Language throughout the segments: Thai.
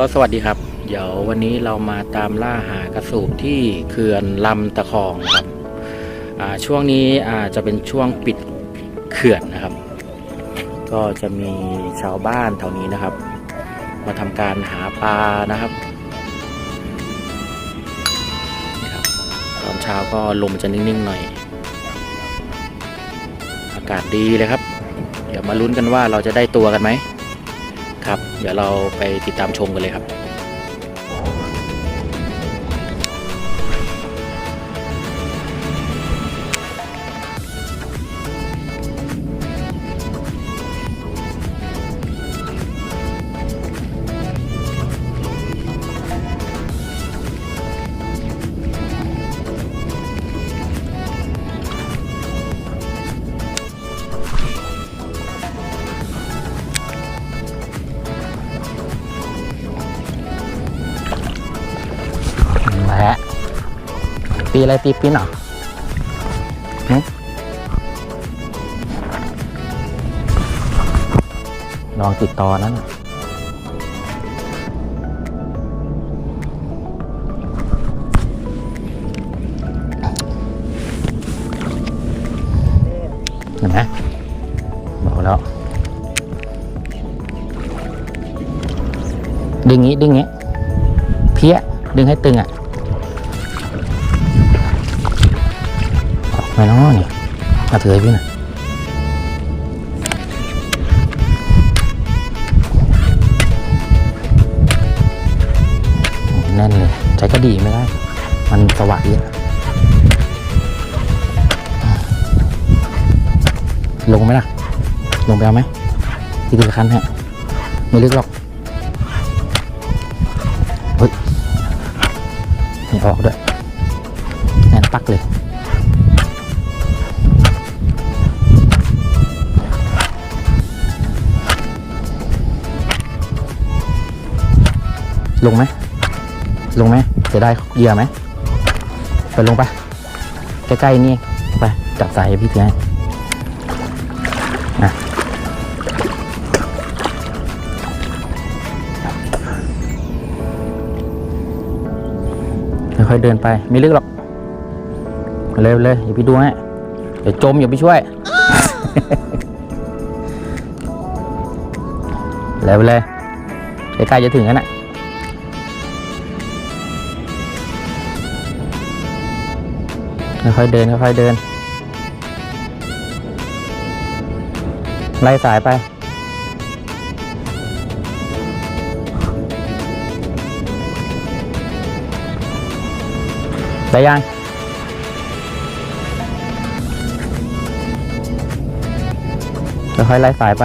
ก็สวัสดีครับ เดี๋ยววันนี้เรามาตามล่าหากระสูบที่เขื่อนลำตะคองครับช่วงนี้อาจจะเป็นช่วงปิดเขื่อนนะครับ ก็จะมีชาวบ้านแถวนี้นะครับ มาทำการหาปลานะครับตอนเช้าก็ลมจะนิ่งๆหน่อย อากาศดีเลยครับ เดี๋ยวมาลุ้นกันว่าเราจะได้ตัวกันไหม ครับ เดี๋ยวเราไปติดตามชมกันเลยครับ ปีอะไรปีปิ้นเหรอหึลองติดต่อนั้นนะเห็นไหมบอกแล้วดึงงี้ดึงงี้เพี้ยดึงให้ตึงอะ ไม่น้อนี่มาถือให้พี่น่อยโอ้แน่นเลยใช้กระดีไม่ได้ มันสว่างเยอะลงไหมล่ะ ลงไปเอาไหมพี่ดูคันฮะไม่ลึกหรอกเฮ้ยไม่ออกด้วยแน่นปักเลย ลงไหม ลงไหมจะได้เหยื่อไหม ไปลงไป ใกล้ๆนี่เองไป จับสายให้พี่ถือให้นะค่อยๆเดินไป ไม่ลึกหรอกไปเลยไปเลยอย่าพี่ดูให้เดี๋ยวจมอย่าไปช่วยเลยไปเลยใกล้ๆจะถึงแล้วนะ ค่อยเดินค่อยเดิน ไล่สายไป ได้ยังค่อยไล่สายไป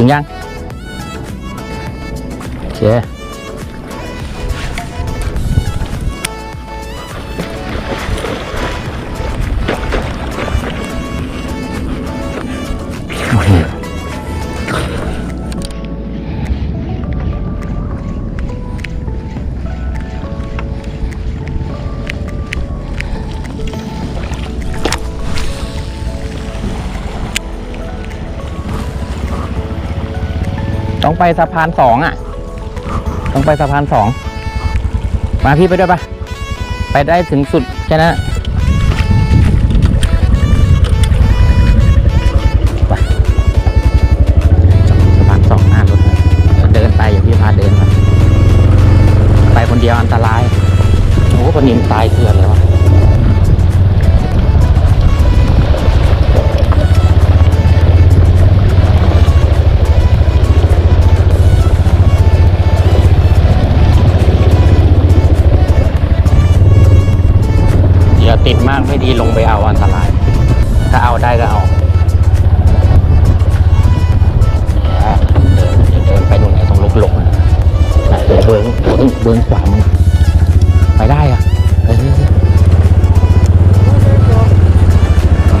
ถึงยังโอเค ต้องไปสะพานสองอะ ต้องไปสะพานสอง มาพี่ไปด้วยปะไปได้ถึงสุดแค่นั้นอะไปสะพานสองหน้ารถเลยเดี๋ยวเดินไปอย่าพี่พาเดินไปไปคนเดียวอันตรายโอ้คนนี้มันตายเกลือนเลย ติดมากไม่ดีลงไปเอาอันตราย ถ้าเอาได้ก็เอาเนี่ยเดินเดินไปตรงไหนตรงลกๆนะนะเดี๋ยวเบิ้งเบิ้งเบิ้งขวามึงไปได้อะเออ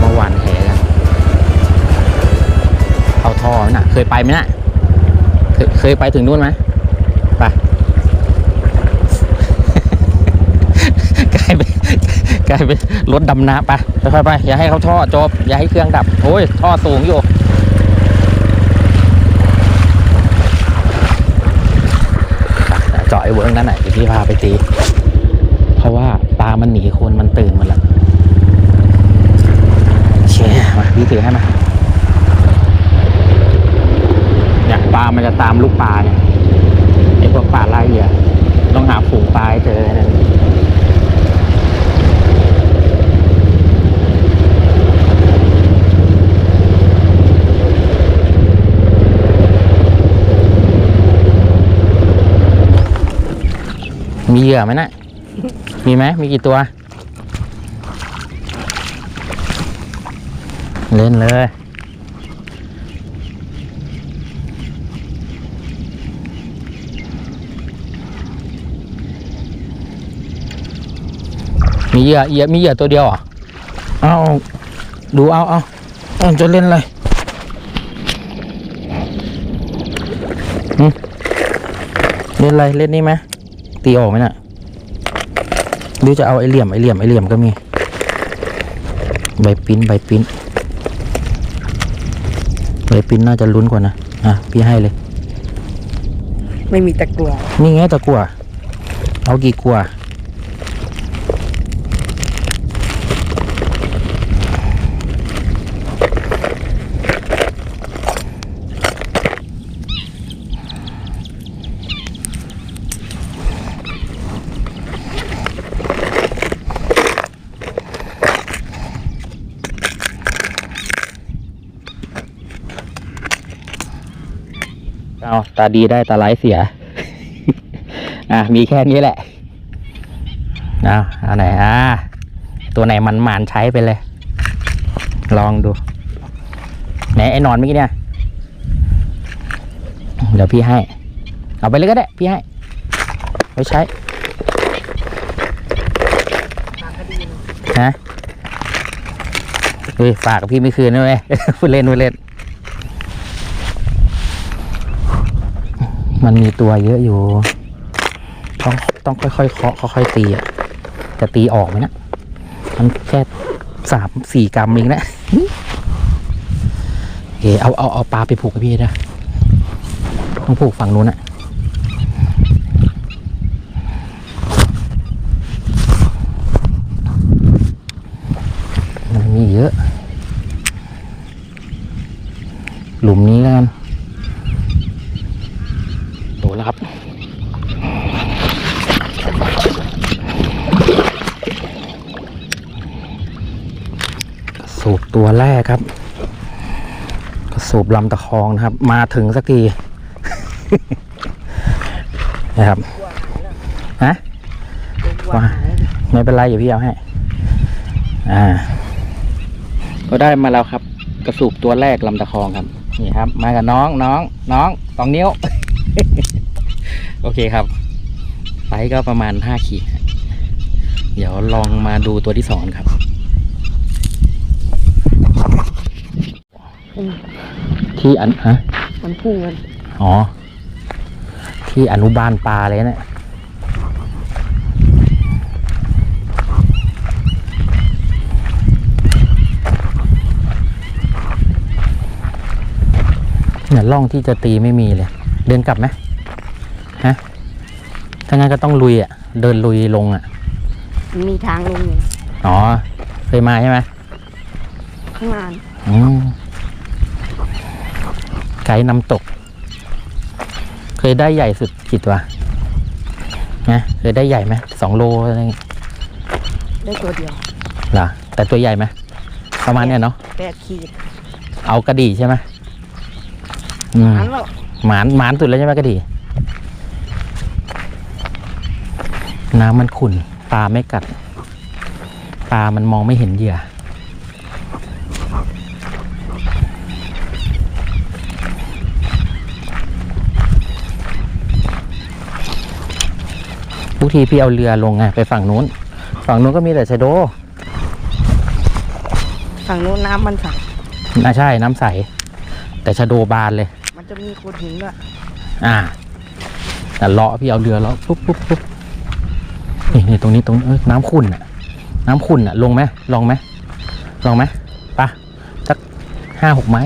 เมื่อวานแหกันเอาท่อน่ะ เคยไปไหมน่ะ เคยเคยไปถึงนู่นไหมไป กลายเป็น กลายเป็นรถดำน้ำไปค่อยๆไป อย่าให้เขาท่อจบ อย่าให้เครื่องดับ โอ้ย ท่อสูงอยู่จาะไอ้เวิร์กนั่นแหละเดี๋ยวพี่พาไปตี เพราะว่าปลามันหนีคนมันตื่นหมดแล้วเชี่ยมาพี่ถือให้มาเนี่ยปลามันจะตามลูกปลาเนี่ยไอ้พวกปลาไล่เหยื่อต้องหาฝูงปลาให้เจอนะ มีเหยื่อไหมนะมีไหมมีกี่ตัว เล่นเลยมีเหยื่อเหยื่อมีเหยื่อตัวเดียวเหรอเอาดูเอาเอาเอาจะเล่นอะไรเล่นอะไรเล่นนี่ไหม ตีออกไหมน่ะหรือจะเอาไอเหลี่ยมไอเหลี่ยมไอเหลี่ยมก็มี ใบปิ้นใบปิ้นใบปิ้นน่าจะลุ้นกว่านะอะพี่ให้เลย ไม่มีตะกลัวนี่ไงตะกัวเอากี่กัว ตาดีได้ตาไร้เสีย อะมีแค่นี้แหละเอาเอาไหนอ่าตัวไหนมันหมานใช้ไปเลย ลองดูไหนไอ้นอนเมื่อกี้เนี่ยเดี๋ยวพี่ให้ เอาไปเลยก็ได้ พี่ให้ไปใช้ฮะเฮ้ยฝากกับพี่ไม่คืนด้วยพูดเล่นพูดเล่น มันมีตัวเยอะอยู่ ต้องต้องค่อยๆเคาะค่อยๆตีอะจะตีออกไหมนะมันแค่สามสี่กรัมเองนะโอเคเอาเอาเอาปลาไปผูกกับพี่นะต้องผูกฝั่งนู้นอะมันมีเยอะ หลุมนี้แล้วกัน โดนแล้วครับกระสูบตัวแรกครับกระสูบลำตะคองนะครับ มาถึงสักทีนะครับฮะมาไม่เป็นไรอย่าพี่เอาให้ อ่า ก็ได้มาแล้วครับ กระสูบตัวแรกลำตะคองครับ นี่ครับ มากับน้องน้องน้องสองนิ้ว โอเคครับไซส์ก็ประมาณห้าขีดฮะเดี๋ยวลองมาดูตัวที่สองกันครับ ที่อันฮะมันพุ่งกันอ๋อ ที่อนุบาลปลาเลยเนะี่ยเนี่ยร่องที่จะตีไม่มีเลย เดินกลับไหม ฮะถ้างั้นก็ต้องลุยอะ เดินลุยลงอะมันมีทางลงอยู่อ๋อ เคยมาใช่ไหมข้างล่างอืมไกด์นำตก เคยได้ใหญ่สุดกี่ตัวนะเคยได้ใหญ่ไหมสองโลอะไรอย่างเงี้ยได้ตัวเดียวเหรอแต่ตัวใหญ่ไหมประมาณเนี้ยเนาะแปดขีดเอากระดี่ใช่ไหมอืมอันแล้วหมานหมานสุดแล้วใช่ไหมกระดี่ น้ำมันขุ่นปลาไม่กัด ปลามันมองไม่เห็นเหยื่อ ทุกทีพี่เอาเรือลงไงไปฝั่งนู้น ฝั่งนู้นก็มีแต่ชะโด ฝั่งนู้นน้ำมันใส น่าใช่น้ำใส แต่ชะโดบานเลย มันจะมีโขดหินด้วยอ่าแต่เลาะพี่เอาเรือเลาะปุ๊บปุ๊บปุ๊บ นี่นี่ตรงนี้ตรงเอ้ยน้ำขุ่นอะน้ำขุ่นอะลงไหมลองไหมลองไหมปะสักห้าหกไม้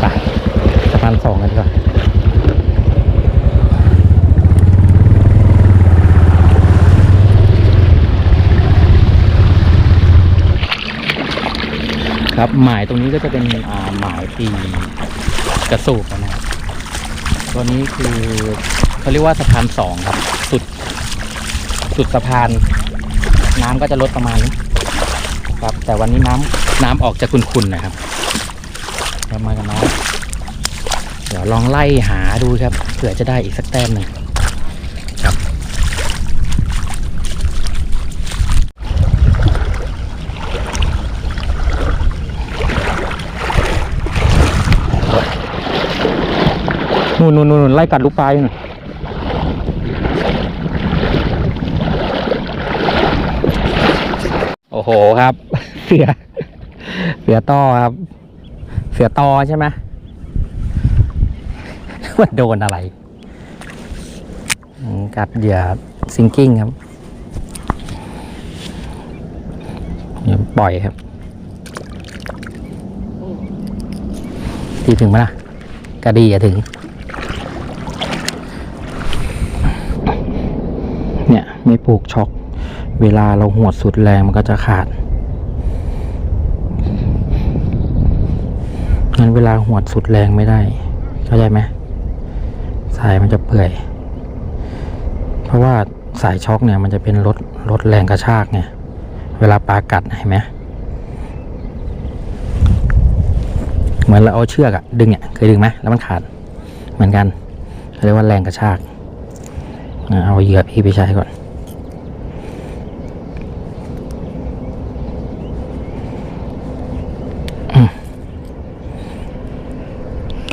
ไปสะพานสองกันดีกว่าครับหมายตรงนี้ก็จะเป็นหมายตีกระสูบนะครับ ตัวนี้คือเขาเรียกว่าสะพานสองครับ สุด สุดสะพาน น้ำก็จะลดประมาณนี้ครับ แต่วันนี้น้ำน้ำออกจะขุ่นๆนะครับเรามากันน้องเดี๋ยวลองไล่หาดูครับเผื่อจะได้อีกสักแต้มหนึ่ง นู่นนู่นนู่นไล่กัดลูกปลาอยู่น่ะโอ้โหครับ เสือเสือต่อครับ เสือตอใช่ไหมว่าโดนอะไร กัดเหยื่อซิงกิ้งครับปล่อยครับ ทีถึงไหมล่ะกระดีอะถึง เนี่ย ไม่ผูกช็อกเวลาเราหวดสุดแรงมันก็จะขาดงั้นเวลาหวดสุดแรงไม่ได้ เข้าใจไหมสายมันจะเปื่อย เพราะว่าสายช็อกเนี่ยมันจะเป็นลดลดแรงกระชากไงเวลาปลากัดเห็นไหมเหมือนเราเอาเชือกอะดึงเนี่ยเคยดึงไหมแล้วมันขาดเหมือนกันเรียกว่าแรงกระชาก เอาเหยื่อพี่ไปใช้ก่อน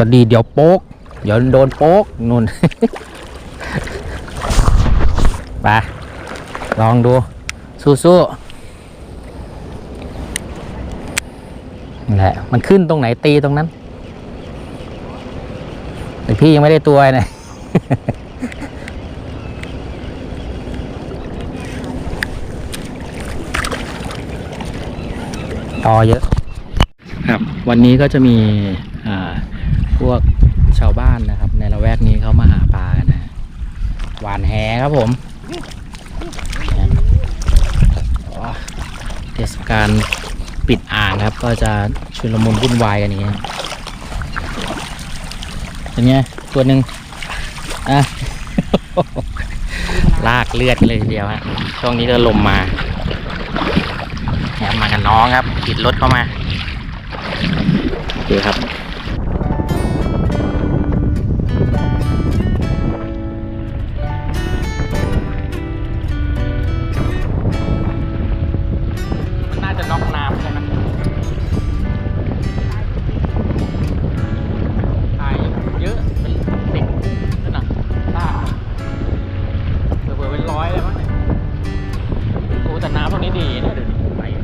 ก็ดีเดี๋ยวโป๊ก เดี๋ยวโดนโป๊กนุ่น ไป ลองดู สู้ๆนั่แหละ มันขึ้นตรงไหนตีตรงนั้น แต่พี่ยังไม่ได้ตัวเลยต่อเยอะ ครับ วันนี้ก็จะมี พวกชาวบ้านนะครับ ในละแวกนี้เขามาหาปลากันนะหวานแหครับผมเทศกาลปิดอ่างครับ ก็จะชุลมุนวุ่นวายกันอย่างเงี้ยเป็นไงตัวหนึ่งอะลากเลือดเลยทีเดียวฮะช่วงนี้ก็ลมมาเนี่ยมากับน้องครับติดรถเข้ามาโอเคครับำต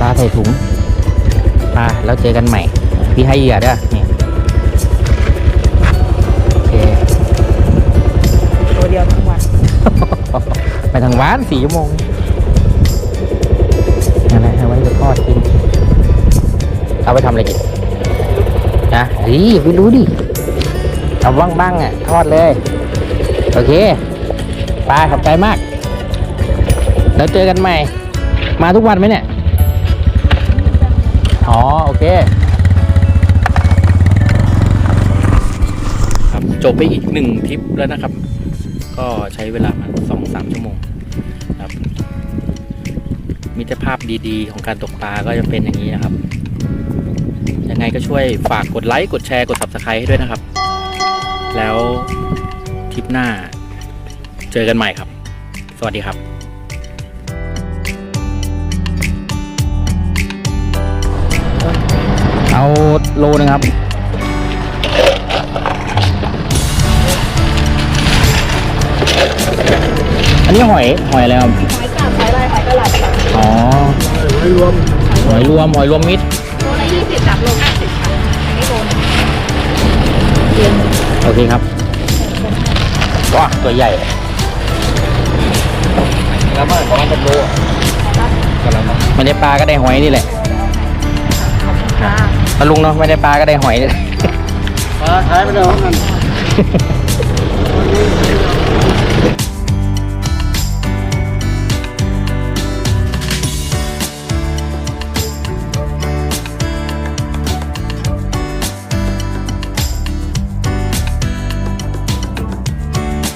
ปลาใส่ถุงปลาแล้วเจอกันใหม่ พี่ให้เหยื่อด้วยนี่โอเคตัวเดียวทั้งวัน ไปทางว้านสี่ชั่วโมงอะไรเอาไว้จะทอดกิน เอาไปทำอะไรกินนะดีไปรู้ดิเอาบ้างบ้างๆอะ ทอดเลย โอเคปลาขอบใจมาก แล้วเจอกันใหม่ มาทุกวันไหมเนี่ยอ๋อโอเคครับจบไปอีกหนึ่งทริปแล้วนะครับ ก็ใช้เวลามาสองสามชั่วโมงครับ มิตรภาพดีๆ ของการตกปลาก็จะเป็นอย่างนี้นะครับ ยังไงก็ช่วยฝากกดไลค์ กดแชร์ กด subscribe ให้ด้วยนะครับ แล้วทริปหน้าเจอกันใหม่ครับ สวัสดีครับ เอาโลนึงครับ อันนี้หอยหอยอะไรครับ หอยกาบหอยลายหอยกระหลัดค่ะอ๋อ หอยรวม หอยรวม หอยรวมมิตร โลละยี่สิบสามโลห้าสิบค่ะอันนี้โลนึงโอเคครับ ว้าตัวใหญ่ แล้วมันประมาณเป็นโลไม่ได้ปลาก็ได้หอยนี่แหละค่ะ ตะลุงเนาะไม่ได้ปลาก็ได้หอย ปลาขายไปแล้วนั่น